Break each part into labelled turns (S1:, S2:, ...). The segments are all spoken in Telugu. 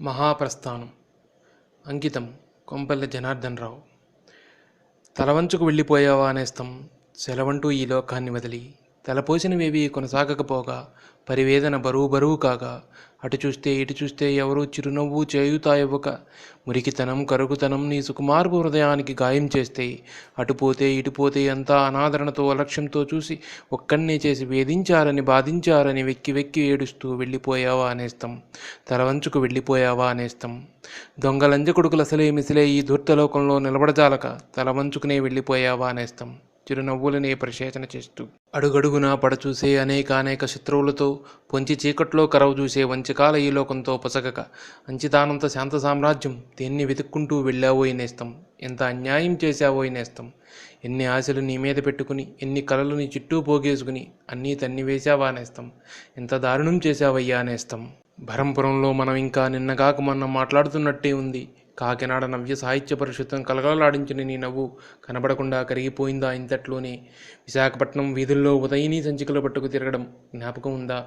S1: మహాప్రస్థానం. అంకితం. కొంపల్లి జనార్దన్ రావు. తలవంచుకు వెళ్ళిపోయావా అనేస్తం సెలవంటూ ఈ లోకాన్ని వదిలి తలపోసినవేవి కొనసాగకపోగా పరివేదన బరువు బరువు కాగా అటు చూస్తే ఇటు చూస్తే ఎవరూ చిరునవ్వు చేయుతా ఇవ్వక మురికితనం కరుగుతనం నీ సుకుమార్పు హృదయానికి గాయం చేస్తే అటుపోతే ఇటుపోతే అంతా అనాదరణతో అలక్ష్యంతో చూసి ఒక్కన్నే చేసి వేధించారని బాధించారని వెక్కి వెక్కి ఏడుస్తూ వెళ్ళిపోయావా అనేస్తాం. తలవంచుకు వెళ్ళిపోయావా అనేస్తాం. దొంగలంజ కొడుకులు అసలే మిసిలే ఈ ధూర్తలోకంలో నిలబడజాలక తలవంచుకునే వెళ్ళిపోయావా అనేస్తాం. చిరునవ్వులనే ప్రశేచన చేస్తూ. అడుగడుగునా పడచూసే అనేక అనేక శత్రువులతో పొంచి చీకట్లో కరవు చూసే వంచకాల ఈ లోకంతో పొసగక. అంచితానంత శాంత సామ్రాజ్యం దేన్ని వెతుక్కుంటూ వెళ్ళావో నేస్తం? ఎంత అన్యాయం చేశావో నేస్తం? ఎన్ని ఆశలు నీ మీద పెట్టుకుని ఎన్ని కలలు నీ చుట్టూ పోగేసుకుని అన్నీ తన్ని వేశావా నేస్తం? ఎంత దారుణం చేశావయ్యా నేస్తం? భరంపురంలో మనం ఇంకా నిన్నగాక మొన్న మాట్లాడుతున్నట్టే ఉంది. కాకినాడ నవ్య సాహిత్య పరిషత్తును కలగలలాడించిన నీ నవ్వు కనబడకుండా కరిగిపోయిందా ఇంతట్లోనే? విశాఖపట్నం వీధుల్లో ఉదయని సంచికలు పట్టుకు తిరగడం జ్ఞాపకం ఉందా?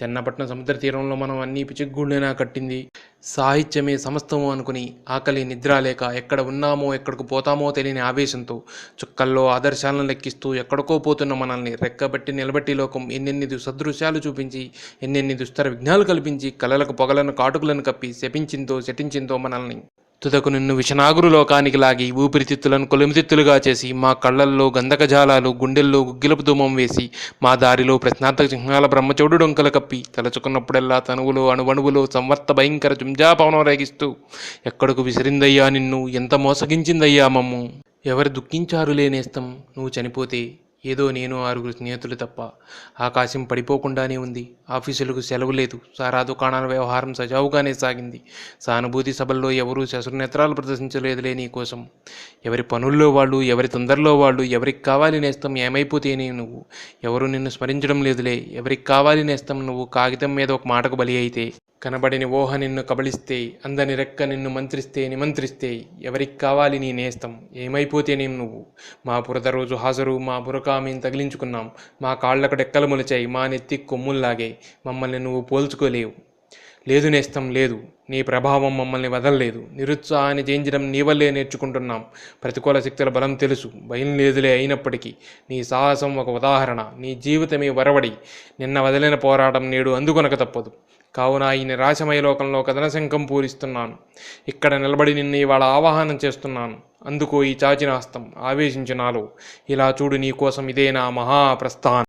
S1: చెన్నపట్నం సముద్ర తీరంలో మనం అన్ని పిచిగ్గుళ్ళైనా కట్టింది సాహిత్యమే సమస్తము అనుకుని ఆకలి నిద్ర లేక ఎక్కడ ఉన్నామో ఎక్కడికి పోతామో తెలియని ఆవేశంతో చుక్కల్లో ఆదర్శాలను లెక్కిస్తూ ఎక్కడికో పోతున్న మనల్ని రెక్కబట్టి నిలబట్టి లోకం ఎన్నెన్ని సదృశ్యాలు చూపించి ఎన్నెన్ని దుస్తర విఘ్నాలు కల్పించి కలలకు పొగలను కాటుకులను కప్పి శపించిందో శటించిందో మనల్ని తుదకు నిన్ను విషనాగురు లోకానికి లాగి ఊపిరితిత్తులను కొలిమితిత్తులుగా చేసి మా కళ్ళల్లో గంధకజాలాలు గుండెల్లో గుగ్గిలపు ధూమం వేసి మా దారిలో ప్రశ్నార్థక చిహ్నాల బ్రహ్మచౌడు డొంకల కప్పి తలచుకున్నప్పుడల్లా తనువులో అణువణువులో సంవర్త భయంకర జుంజాపవనం రేగిస్తూ ఎక్కడకు విసిరిందయ్యా నిన్ను? ఎంత మోసగించిందయ్యా మమ్ము? ఎవరు దుఃఖించారు లేనేస్తం నువ్వు చనిపోతే ఏదో నేను ఆరుగురు స్నేహితులు తప్ప. ఆకాశం పడిపోకుండానే ఉంది. ఆఫీసులకు సెలవు లేదు. సారా దుకాణాల వ్యవహారం సజావుగానే సాగింది. సానుభూతి సభల్లో ఎవరూ శసునేత్రాలు ప్రదర్శించలేదులే నీకోసం ఎవరి పనుల్లో వాళ్ళు ఎవరి తొందరలో వాళ్ళు ఎవరికి కావాలి నేస్తం ఏమైపోతేనే నువ్వు. ఎవరు నిన్ను స్మరించడం లేదులే. ఎవరికి కావాలి నేస్తం నువ్వు కాగితం మీద ఒక మాటకు బలి అయితే. కనబడిని ఊహ నిన్ను కబళిస్తే అందని రెక్క నిన్ను మంత్రిస్తే నిమంత్రిస్తే ఎవరికి కావాలి నీ నేస్తం? ఏమైపోతేనేం నువ్వు? మా బురద రోజు హాజరు మా బురక మేము తగిలించుకున్నాం. మా కాళ్ళకు డెక్కలు మొలిచాయి మా నెత్తి కొమ్ముల్లాగే మమ్మల్ని నువ్వు పోల్చుకోలేవు. లేదు నేస్తం లేదు. నీ ప్రభావం మమ్మల్ని వదలలేదు. నిరుత్సాహాన్ని జయించడం నీ వల్లే నేర్చుకుంటున్నాం. ప్రతికూల శక్తుల బలం తెలుసు. భయం లేదులే అయినప్పటికీ. నీ సాహసం ఒక ఉదాహరణ. నీ జీవితమే వరవడి నిన్న వదిలిన పోరాటం నేడు అందుకొనక తప్పదు. కావున ఈ నిరాశమయ లోకంలో కథన శంఖం పూరిస్తున్నాను. ఇక్కడ నిలబడి నిన్ను ఇవాళ ఆవాహనం చేస్తున్నాను. అందుకో ఈ చాచిన హస్తం ఆవేశించినాలో ఇలా చూడు నీ కోసం ఇదే నా మహాప్రస్థానం.